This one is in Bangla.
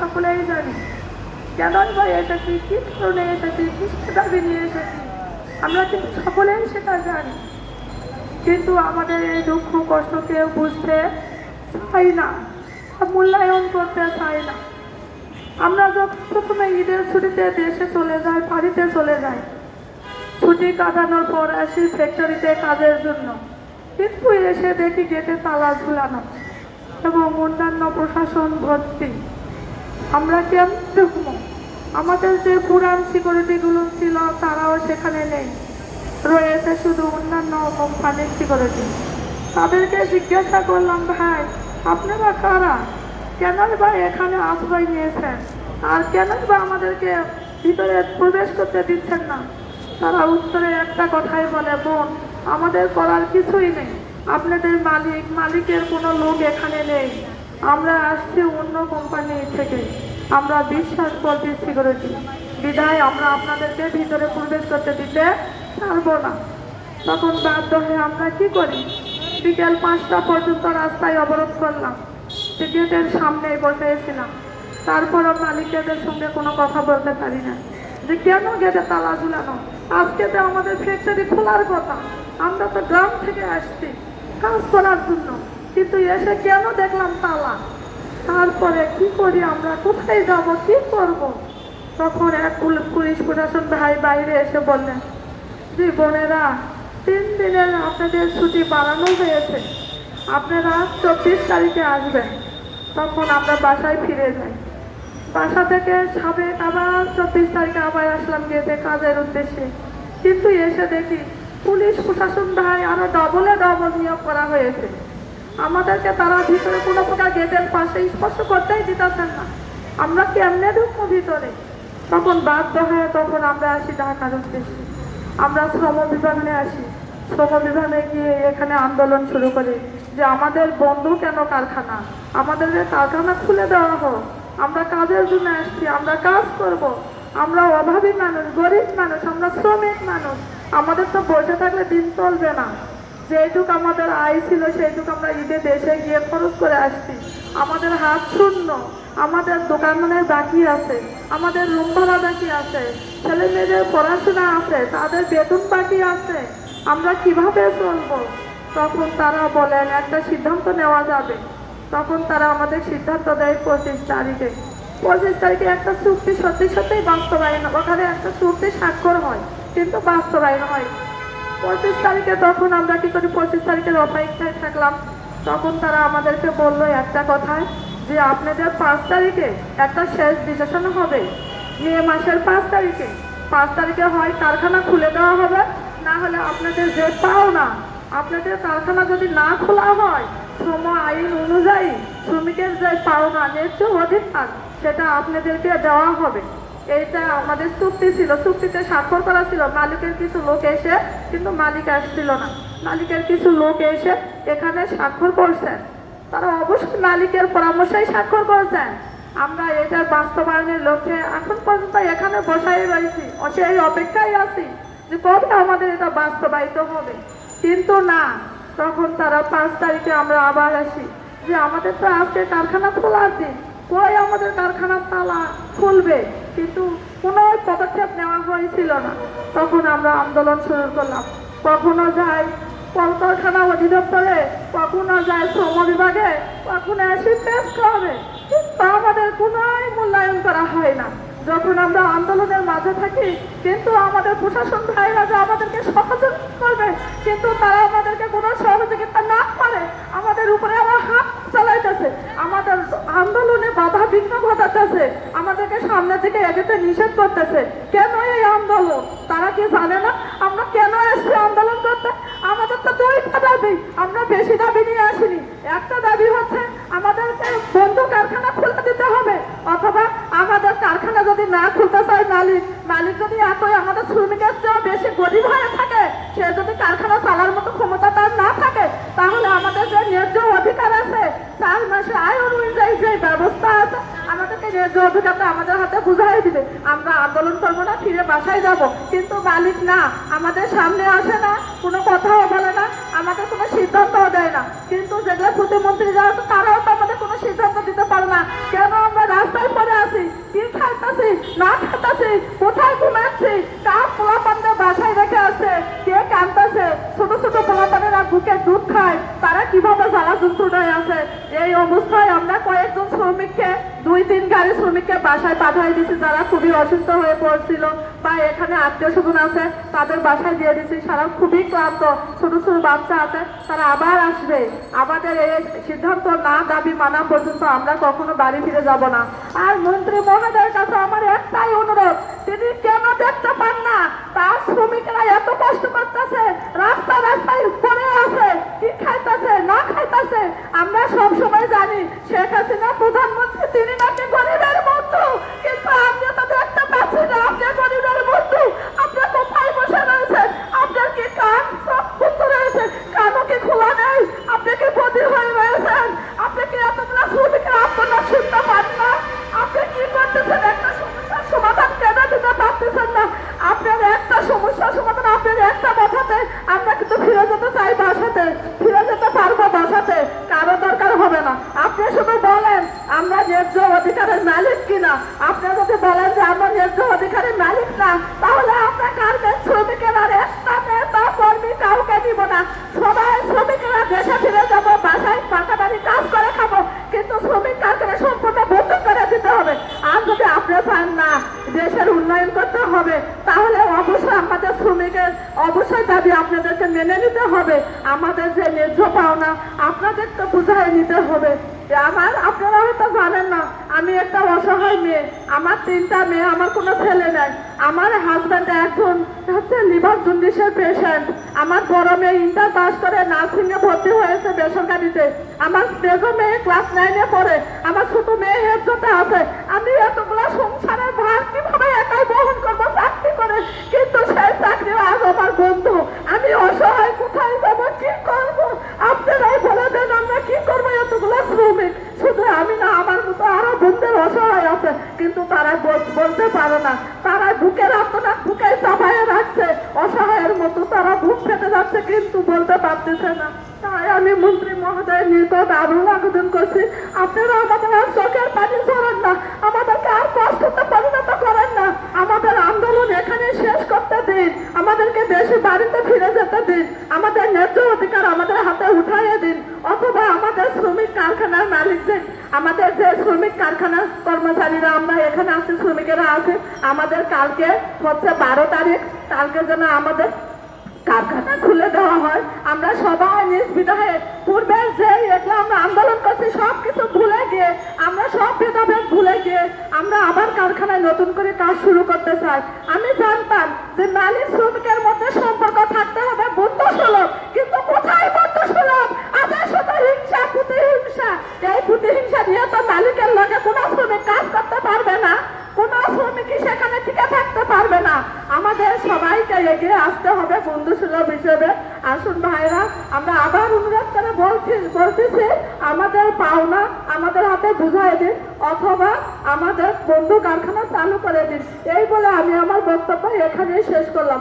সকলেই জানি। কেনই বা এসেছি কি কারণে এসেছি কি দাবি নিয়ে এসেছি। আমরা কিন্তু সকলেই সেটা জানি। কিন্তু আমাদের এই দুঃখ, কষ্ট বুঝতে চাই না মূল্যায়ন করতে চাই না। আমরা যখন প্রথমে ঈদের ছুটিতে দেশে চলে যাই, বাড়িতে চলে যাই, ছুটি কাটানোর পর আসি ফ্যাক্টরিতে কাজের জন্য। কিন্তু এসে দেখি গেটে তালা ঝুলানো। এবং অন্যান্য প্রশাসন ভর্তি। আমরা কেমন ঢুকবো আমাদের যে পুরান সিকিউরিটিগুলো ছিল, তারাও সেখানে নেই। রয়েছে শুধু অন্যান্য কোম্পানির সিকিউরিটি। তাদেরকে জিজ্ঞাসা করলাম, ভাই, আপনারা কারা? কেন বা এখানে আশ্রয় নিয়েছেন? আর কেন বা আমাদেরকে ভিতরে প্রবেশ করতে দিচ্ছেন না? তারা উত্তরে একটা কথাই বলে, বোন, আমাদের করার কিছুই নেই। আপনাদের মালিক, মালিকের কোনো লোক এখানে নেই। আমরা আসছি অন্য কোম্পানি থেকে। আমরা বিশ্বাস করছি সিকিউরিটি বিদায় আমরা আপনাদেরকে ভিতরে প্রবেশ করতে দিতে পারব না। তখন বাধ্য হয়ে আমরা কি করি? বিকেল পাঁচটা পর্যন্ত রাস্তায় অবরোধ করলাম। গেটের সামনে বসেছিলাম তারপরও মালিকদের সঙ্গে কোনো কথা বলতে পারি না। যে কেন গেটে তালা ঝুলানো? আজকে তো আমাদের ফ্যাক্টরি খোলার কথা। আমরা তো গ্রাম থেকে আসছি। কাজ করার জন্য। কিন্তু এসে কেন দেখলাম তালা? তারপরে কি করি আমরা? কোথায় যাব? কি করব? তখন এক পুল- পুলিশ প্রশাসন ভাই বাইরে এসে বললেন যে বোনেরা, তিন দিনের আপনাদের ছুটি বাড়ানো হয়েছে। আপনারা চব্বিশ তারিখে আসবেন। তখন আমরা বাসায় ফিরে যাই। বাসা থেকে সাবেক আবার চব্বিশ তারিখে আবার আসলাম গেতে কাজের উদ্দেশ্যে। কিন্তু এসে দেখি পুলিশ প্রশাসন ভাই আরও ডবলে ডবল নিয়োগ করা হয়েছে। আমাদেরকে তারা ভিতরে কোনো প্রকার গেটের পাশে স্পর্শ করতেই দিতেছেন না। আমরা কেমনে ঢুকবো ভিতরে? তখন বাধ্য হয়ে তখন আমরা আসি ঢাকার উদ্দেশ্যে। আমরা শ্রম বিভাগে আসি। শ্রম বিভাগে গিয়ে এখানে আন্দোলন শুরু করি যে আমাদের বন্ধু কেন কারখানা? আমাদের কারখানা খুলে দেওয়া হোক। আমরা কাজের জন্য আসছি, আমরা কাজ করব। আমরা অভাবী মানুষ, গরিব মানুষ, আমরা শ্রমিক মানুষ। আমাদের তো বসে থাকলে দিন চলবে না। যেটুক আমাদের আয় ছিল, সেইটুকু আমরা ঈদে দেশে গিয়ে খরচ করে আসছি। আমাদের হাত শূন্য। আমাদের দোকানের বাকি আছে। আমাদের রুম ভাড়া বাকি আছে। ছেলে মেয়েদের পড়াশোনা আছে, তাদের বেতন বাকি আছে। আমরা কীভাবে চলবো? তখন তারা বলেন, একটা সিদ্ধান্ত নেওয়া যাবে। তখন তারা আমাদের সিদ্ধান্ত দেয় পঁচিশ তারিখে। পঁচিশ তারিখে একটা চুক্তি সত্যি সত্যিই বাস্তবায়ন ওখানে একটা চুক্তি স্বাক্ষর হয়। কিন্তু বাস্তবায়ন হয়। পঁচিশ তারিখে তখন আমরা কি করি, পঁচিশ তারিখের অপেক্ষায় থাকলাম, তখন তারা আমাদেরকে বলল একটা কথায় যে আপনাদের পাঁচ তারিখে একটা শেষ ডিসিশন হবে। মে মাসের পাঁচ তারিখে। পাঁচ তারিখে হয় কারখানা খুলে দেওয়া হবে, না হলে আপনাদের যে পাওনা, আপনাদের কারখানা যদি না খোলা হয়, শ্রম আইন অনুযায়ী শ্রমিকের যে পাওনা, ন্যায্য অধিকার, সেটা আপনাদেরকে দেওয়া হবে। এইটা আমাদের চুক্তি ছিল, চুক্তিতে স্বাক্ষর করা ছিল, মালিকের কিছু লোক এসে, কিন্তু মালিক আসছিল না। মালিকের কিছু লোক এসে এখানে স্বাক্ষর করছেন তারা অবশ্যই মালিকের পরামর্শেই স্বাক্ষর করছেন আমরা এটার বাস্তবায়নের লক্ষ্যে এখন পর্যন্ত এখানে বসাই রয়েছি সেই অপেক্ষায় আছি যে কবে আমাদের এটা বাস্তবায়িত হবে। কিন্তু না, তখন তারা পাঁচ তারিখে আমরা আবার আসি যে আমাদের তো আজকে কারখানা খোলার দিন, কই আমাদের কারখানার তালা খুলবে? কিন্তু কোনো পদক্ষেপ নেওয়া হয়েছিল না। তখন আমরা আন্দোলন শুরু করলাম। কখনো যাই কলকারখানা অধিদপ্তরে, কখনো যায় শ্রম বিভাগে, কখনো আসি প্রেস ক্লাবে। কিন্তু আমাদের কোনোই মূল্যায়ন করা হয় না। যখন আমরা আন্দোলনের মাঝে থাকি, কিন্তু আমাদের প্রশাসন ভাইরা যে আমাদেরকে সহযোগিতা করবে, কিন্তু তারা আমাদেরকে কোনো সহযোগিতা না করে আমাদের উপরে হাত চালাইতেছে। আমাদের আন্দোলনে বাধা বিঘ্ন ঘটাতেছে আমাদেরকে সামনের দিকে এগোতে নিষেধ করতেছে। কেন এই আন্দোলন? তারা কি জানে না? আমরা কেন এসছি আন্দোলন করতে? আমাদের তো দুইটা দাবি। আমরা বেশি দাবি নিয়ে আসিনি। একটা দাবি হচ্ছে, আমাদেরকে বন্ধ কারখানা খুলে দিতে হবে। অথবা আমাদের কারখানা যদি না খুলতে চায় মালিক মালিক যদি এতই আমাদের শ্রমিকের চেয়ে বেশি গরিব হয়ে থাকে সে যদি কারখানা চালার মতো ক্ষমতা তার না থাকে তাহলে আমাদের যে ন্যায্য অধিকার আছে চার মাসে আয় অনুযায়ী যে ব্যবস্থা আছে আমাদের হাতে বুঝাই দিবে আমরা আন্দোলন করব না, ফিরে বাসায় যাব। কিন্তু মালিক না, আমাদের সামনে আসে না, কোনো কথাও বলে না আমাদের কোনো সিদ্ধান্তও দেয় না। কিন্তু যেগুলো প্রতিমন্ত্রী আছে, তারাও তো আমাদের কোনো সিদ্ধান্ত দিতে পারে না। কেন আমরা রাস্তায় পরে আছি? কি খাইতাছি? না খাইতাছি? কোথায় ঘুমাচ্ছি? কার পোলাপানদের বাসায় রেখে আছে কে কান্দাছে ছোট ছোট পোলাপানেরা বুকে দুধ খায়। কীভাবে জ্বালা যন্ত্রণায় আছে? এই অবস্থায় আমরা কয়েকজন শ্রমিককে, দুই, তিন গাড়ি শ্রমিককে বাসায় দিছি। যারা খুবই অসুস্থ হয়ে পড়ছিল বা এখানে আত্মীয় স্বজন আছে, তাদের বাসায় দিয়ে দিছি। সারা খুবই ক্লান্ত। ছোট ছোট বাচ্চা আছে, তারা আবার আসবে। আমাদের এই সিদ্ধান্ত না দাবি মানা পর্যন্ত আমরা কখনো বাড়ি ফিরে যাব না। আর মন্ত্রী মহোদয়ের কাছে আমার একটাই অনুরোধ, তিনি কেন দেখতে পান না? তার শ্রমিকরা এত কষ্ট করতেছে রাস্তা রাস্তায় পড়ে আছে কি খাইতেছে না খাইতেছে আমরা সব সময় জানি শেখ হাসিনা হবে, তাহলে অবশ্যই আমাদের শ্রমিকের, অবশ্যই দাবি আপনাদেরকে মেনে নিতে হবে। আমাদের যে ন্যায্য পাওনা আপনাদের তো বুঝাই নিতে হবে। আমার আপনারা হয়তো জানেন না, আমি একটা অসহায় মেয়ে। আমার তিনটা মেয়ে, আমার কোনো ছেলে নাই। আমার হাজব্যান্ড একজন হচ্ছে লিভার জন্ডিসের পেশেন্ট আমার বড় মেয়ে ইন্টার পাস করে নার্সিংয়ে ভর্তি হয়েছে বেসরকারিতে। আমার মেজো মেয়ে ক্লাস নাইনে পড়ে। আমার ছোট মেয়ে হেডজতে আছে। আমি এতগুলো সংসারের ভার কীভাবে একাই বহন করব চাকরি করে কিন্তু সেই চাকরি আজ আমার বন্ধু। আমি অসহায়, কোথায় যাব, কি করব? আপনারাই বলে দেন আমরা কি করব? এতগুলো শ্রমিক। শুধু আমি না, আমার মতো আরও বন্ধুর অসহায় আছে। কিন্তু তারা বলতে পারে না। তারা বুকের আপনার বুকে চাপায় রাখছে। অসহায়ের মতো তারা বুক ফেটে যাচ্ছে, কিন্তু বলতে পারতেছে না। তাই আমি মন্ত্রী মহোদয়ের নিকট আরও আবেদন করছি। আপনারা আমাদের চোখের পানি ছড়ান না। আমাদেরকে আর কষ্টতে পরিণত করেন না আমাদের আন্দোলন এখানে শেষ করতে দিন আমাদেরকে দেশে বাড়িতে ফিরে যেতে দিন আমাদের ন্যায্য অধিকার আমাদের হাতে উঠাইয়ে দিন অথবা আমাদের শ্রমিক কারখানার আমাদের যে শ্রমিক কারখানার কর্মচারীরা আমরা এখানে আছি, শ্রমিকেরা আছে, আমাদের কালকে হচ্ছে বারো তারিখ, কালকে যেন আমাদের কারখানা খুলে দেওয়া হয়। আমরা সবাই নিজ বিধায়ে পূর্বের যে এগুলো আমরা আন্দোলন করছি সব কিছু ভুলে গিয়ে, আমরা সব ভেদাভেদ ভুলে গিয়ে আমরা আবার কারখানায় নতুন করে কাজ শুরু করতে চাই। আমি জানতাম যে মালিক শ্রমিকের মধ্যে সম্পর্ক থাকতে হবে বন্ধু সুলভ কিন্তু কোথায় বন্ধু সুলভ আজ শুধু হিংসা প্রতিহিংসা এই প্রতিহিংসা নিয়ে তো মালিকের লগে কোনো শ্রমিক কাজ করতে পারবে না। কোনো শ্রমিকই সেখানে টিকে থাকতে পারবে না? আমাদের সবাইকে এগিয়ে আসতে হবে বন্ধু সুলভ হিসেবে। আসুন ভাইরা, আমরা আবার অনুরোধ করে বলছি, বলতেছি, আমাদের পাওনা আমাদের হাতে বুঝাই দিন, অথবা আমাদের বন্ধু কারখানা চালু করে দিন। এই বলে আমি আমার বক্তব্য এখানেই শেষ করলাম।